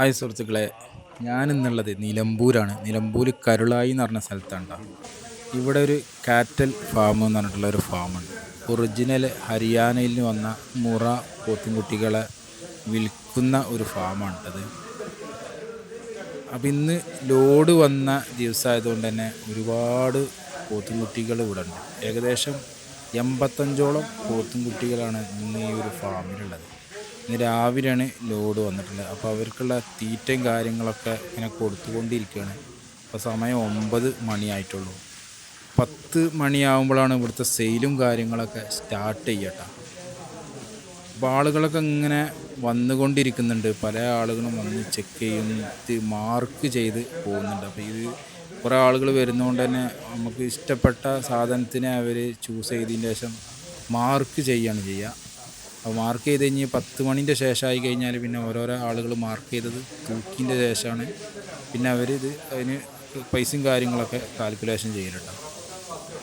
Hi സുഹൃത്തുക്കളെ. ഞാനിന്നുള്ളത് നിലമ്പൂരാണ്. നിലമ്പൂർ കരുളായി എന്ന് പറഞ്ഞ സ്ഥലത്താണ്. ഇവിടെ ഒരു കാറ്റൽ ഫാം എന്ന് പറഞ്ഞിട്ടുള്ള ഒരു ഫാമുണ്ട്. ഒറിജിനൽ ഹരിയാനയിൽ നിന്ന് വന്ന മുറ പോത്തുംകുട്ടികളെ വിൽക്കുന്ന ഒരു ഫാമാണ് അത് അപ്പം ഇന്ന് ലോഡ് വന്ന ദിവസമായതുകൊണ്ട് തന്നെ ഒരുപാട് പോത്തുംകുട്ടികൾ ഇവിടെ ഉണ്ട്. ഏകദേശം എൺപത്തഞ്ചോളം പോത്തുംകുട്ടികളാണ് ഇന്ന് ഈ ഒരു ഫാമിലുള്ളത്. ഇന്ന് രാവിലെയാണ് ലോഡ് വന്നിട്ടുള്ളത്. അപ്പോൾ അവർക്കുള്ള തീറ്റയും കാര്യങ്ങളൊക്കെ ഇങ്ങനെ കൊടുത്തുകൊണ്ടിരിക്കുകയാണ്. അപ്പോൾ സമയം ഒമ്പത് മണിയായിട്ടുള്ളൂ. പത്ത് മണിയാകുമ്പോഴാണ് ഇവിടുത്തെ സെയിലും കാര്യങ്ങളൊക്കെ സ്റ്റാർട്ട് ചെയ്യട്ടോ. അപ്പോൾ ആളുകളൊക്കെ ഇങ്ങനെ വന്നുകൊണ്ടിരിക്കുന്നുണ്ട്. പല ആളുകളും വന്ന് ചെക്ക് ചെയ്യും മാർക്ക് ചെയ്ത് പോകുന്നുണ്ട്. അപ്പോൾ ഇത് കുറേ ആളുകൾ വരുന്നതുകൊണ്ട് തന്നെ നമുക്ക് ഇഷ്ടപ്പെട്ട സാധനത്തിനെ അവർ ചൂസ് ചെയ്തതിന് ശേഷം മാർക്ക് ചെയ്യുകയാണ് ചെയ്യുക. അപ്പോൾ മാർക്ക് ചെയ്ത് കഴിഞ്ഞ് പത്ത് മണിന്റെ ശേഷമായി കഴിഞ്ഞാൽ പിന്നെ ഓരോരോ ആളുകൾ മാർക്ക് ചെയ്തത് തൂക്കിന്റെ ശേഷമാണ്. പിന്നെ അവർ ഇത് അതിന് പൈസയും കാര്യങ്ങളൊക്കെ കാൽക്കുലേഷൻ ചെയ്യലുണ്ടാവും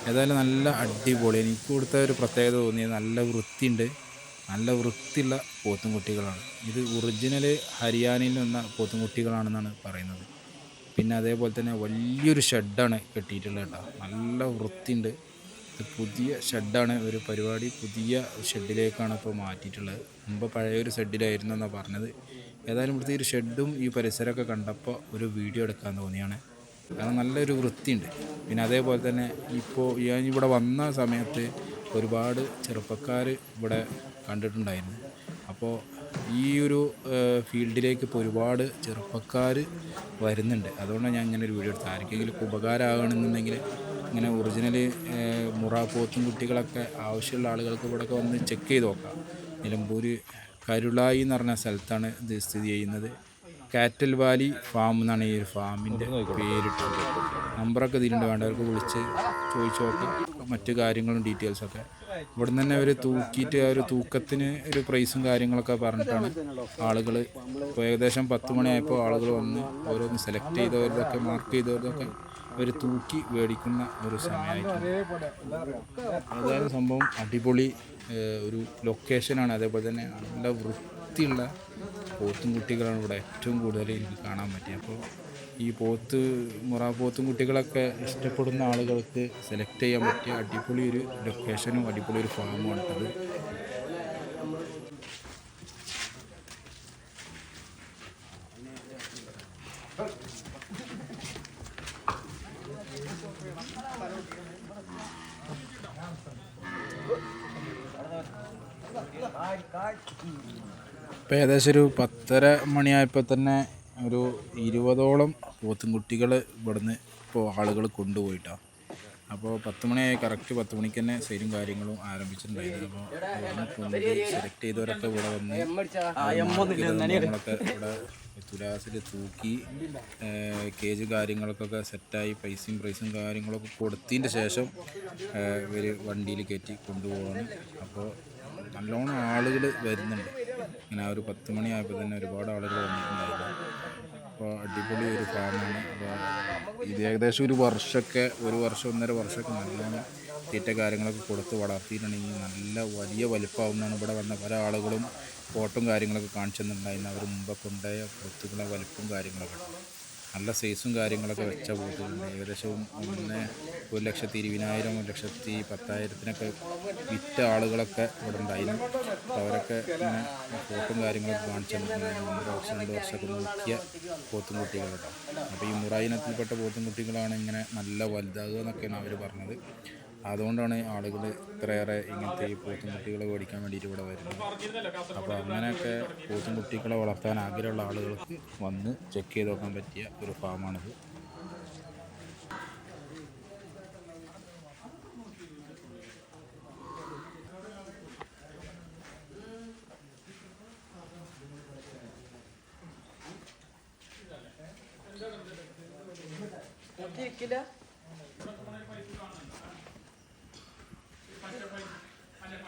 ഏതായാലും നല്ല അടിപൊളി. എനിക്ക് കൊടുത്ത ഒരു പ്രത്യേകത തോന്നിയത് നല്ല വൃത്തിയുണ്ട്. നല്ല വൃത്തിയുള്ള പോത്തുംകുട്ടികളാണ് ഇത് ഒറിജിനൽ ഹരിയാനയിൽ നിന്ന പോത്തുംകുട്ടികളാണെന്നാണ് പറയുന്നത്. പിന്നെ അതേപോലെ തന്നെ വലിയൊരു ഷെഡാണ് കെട്ടിയിട്ടുള്ളത് കേട്ടോ. നല്ല വൃത്തിയുണ്ട്. പുതിയ ഷെഡാണ് ഒരു പരിപാടി പുതിയ ഷെഡിലേക്കാണ് ഇപ്പോൾ മാറ്റിയിട്ടുള്ളത്. മുമ്പ് പഴയൊരു ഷെഡിലായിരുന്നു എന്നാണ് പറഞ്ഞത്. ഏതായാലും ഇവിടുത്തെ ഈ ഒരു ഷെഡും ഈ പരിസരമൊക്കെ കണ്ടപ്പോൾ ഒരു വീഡിയോ എടുക്കാൻ തോന്നിയാണ്. കാരണം നല്ലൊരു വൃത്തിയുണ്ട്. പിന്നെ അതേപോലെ തന്നെ ഇപ്പോൾ ഞാൻ ഇവിടെ വന്ന സമയത്ത് ഒരുപാട് ചെറുപ്പക്കാർ ഇവിടെ കണ്ടിട്ടുണ്ടായിരുന്നു. അപ്പോൾ ഈ ഒരു ഫീൽഡിലേക്ക് ഇപ്പോൾ ഒരുപാട് ചെറുപ്പക്കാർ വരുന്നുണ്ട്. അതുകൊണ്ടാണ് ഞാൻ ഇങ്ങനെ ഒരു വീഡിയോ എടുത്തത്. ആർക്കെങ്കിലും ഉപകാരമാകണമെന്നുണ്ടെങ്കിൽ ഇങ്ങനെ ഒറിജിനൽ മുറ പോത്തും കുട്ടികളൊക്കെ ആവശ്യമുള്ള ആളുകൾക്ക് ഇവിടെയൊക്കെ വന്ന് ചെക്ക് ചെയ്ത് നോക്കാം. നിലമ്പൂർ കരുളായി എന്ന് പറഞ്ഞ സ്ഥലത്താണ് ഇത് സ്ഥിതി ചെയ്യുന്നത്. കാറ്റൽ വാലി ഫാം എന്നാണ് ഈ ഒരു ഫാമിന്റെ പേരിട്ടത് നമ്പറൊക്കെ ഇതിലുണ്ട്. വേണ്ടവർക്ക് വിളിച്ച് ചോദിച്ചു നോക്കാം. മറ്റു കാര്യങ്ങളും ഡീറ്റെയിൽസൊക്കെ ഇവിടെ നിന്ന് തന്നെ അവർ തൂക്കിയിട്ട് ആ ഒരു തൂക്കത്തിന് ഒരു പ്രൈസും കാര്യങ്ങളൊക്കെ പറഞ്ഞിട്ടാണ് ആളുകൾ ഇപ്പോൾ ഏകദേശം പത്ത് മണിയായപ്പോൾ ആളുകൾ വന്ന് ഓരോന്ന് സെലക്ട് ചെയ്തവരുടെയൊക്കെ മാർക്ക് ചെയ്തവരുടെയൊക്കെ അവർ തൂക്കി മേടിക്കുന്ന ഒരു സമയമായിട്ടുണ്ട്. അതായത് സംഭവം അടിപൊളി ഒരു ലൊക്കേഷനാണ് അതേപോലെ തന്നെ നല്ല വൃത്തിയുള്ള പോത്തും കുട്ടികളാണ് ഇവിടെ ഏറ്റവും കൂടുതൽ എനിക്ക് കാണാൻ പറ്റിയത് അപ്പോൾ ഈ പോത്ത് മുറ പോത്തും കുട്ടികളൊക്കെ ഇഷ്ടപ്പെടുന്ന ആളുകൾക്ക് സെലക്ട് ചെയ്യാൻ പറ്റിയ അടിപൊളി ഒരു ലൊക്കേഷനും അടിപൊളി ഒരു ഫാമുമാണ് അത് ഇപ്പോൾ ഏകദേശം ഒരു പത്തര മണിയായപ്പോൾ തന്നെ ഒരു ഇരുപതോളം പോത്തും കുട്ടികൾ ഇവിടുന്ന് ഇപ്പോൾ ആളുകൾ കൊണ്ടുപോയിട്ടാണ് അപ്പോൾ പത്ത് മണിയായി കറക്റ്റ് പത്ത് മണിക്ക് തന്നെ സെയിലും കാര്യങ്ങളും ആരംഭിച്ചിട്ടുണ്ടായിരുന്നു. അപ്പോൾ സെലക്ട് ചെയ്തവരൊക്കെ ഇവിടെ വന്ന് നമ്മളൊക്കെ ഇവിടെ തുലാസിൽ തൂക്കി കേജ് കാര്യങ്ങൾക്കൊക്കെ സെറ്റായി പൈസയും പ്രൈസും കാര്യങ്ങളൊക്കെ കൊടുത്തതിന്റെ ശേഷം ഇവർ വണ്ടിയിൽ കയറ്റി കൊണ്ടുപോവാണ്. അപ്പോൾ നല്ലോണം ആളുകൾ വരുന്നുണ്ട്. ഇങ്ങനെ ഒരു പത്ത് മണിയായപ്പോൾ തന്നെ ഒരുപാട് ആളുകൾ വന്നിട്ടുണ്ടായിരുന്നു. അപ്പോൾ അടിപൊളി ഒരു ഫാമാണ്. അപ്പോൾ ഇത് ഏകദേശം ഒരു വർഷമൊക്കെ ഒരു വർഷം ഒന്നര വർഷമൊക്കെ നല്ലോണം തീറ്റ കാര്യങ്ങളൊക്കെ കൊടുത്ത് വളർത്തിയിട്ടുണ്ടെങ്കിൽ നല്ല വലിയ വലിപ്പമാവുന്നതാണ് ഇവിടെ വന്ന പല ആളുകളും ഫോട്ടോയും കാര്യങ്ങളൊക്കെ കാണിച്ചു തന്നിട്ടുണ്ടായിരുന്നു. അവർ മുമ്പ് കൊണ്ടുപോയ കൊത്തുകളെ വലിപ്പവും കാര്യങ്ങളൊക്കെ. നല്ല സൈസും കാര്യങ്ങളൊക്കെ വെച്ച പോത്തുകളുണ്ട് ഏകദേശം ഒന്ന് ഒരു ലക്ഷത്തി ഇരുപതിനായിരം ഒരു ലക്ഷത്തി പത്തായിരത്തിനൊക്കെ വിറ്റ ആളുകളൊക്കെ ഇവിടെ ഉണ്ടായിരുന്നു അപ്പോൾ അവരൊക്കെ ഇങ്ങനെ ഫോട്ടും കാര്യങ്ങളൊക്കെ കാണിച്ചു തന്നിട്ടുണ്ടായിരുന്നു ഒന്നര വർഷം രണ്ട് വർഷമൊക്കെ നോക്കിയ പോത്തും കുട്ടികളുണ്ടാവും അപ്പോൾ ഈ മുറായിനത്തിൽപ്പെട്ട പോത്തും കുട്ടികളാണ് ഇങ്ങനെ നല്ല വലുതാകുക എന്നൊക്കെയാണ് അവർ പറഞ്ഞത്. അതുകൊണ്ടാണ് ആളുകൾ ഇത്രയേറെ ഇങ്ങനത്തെ ഈ പോത്തും കുട്ടികളെ മേടിക്കാൻ വേണ്ടിയിട്ട് ഇവിടെ വരുന്നത്. അപ്പോൾ അങ്ങനെയൊക്കെ പോത്തും കുട്ടികളെ വളർത്താൻ ആഗ്രഹമുള്ള ആളുകൾക്ക് വന്ന് ചെക്ക് ചെയ്ത് നോക്കാൻ പറ്റിയ ഒരു ഫാമാണിത് ันจะไปอันจะไป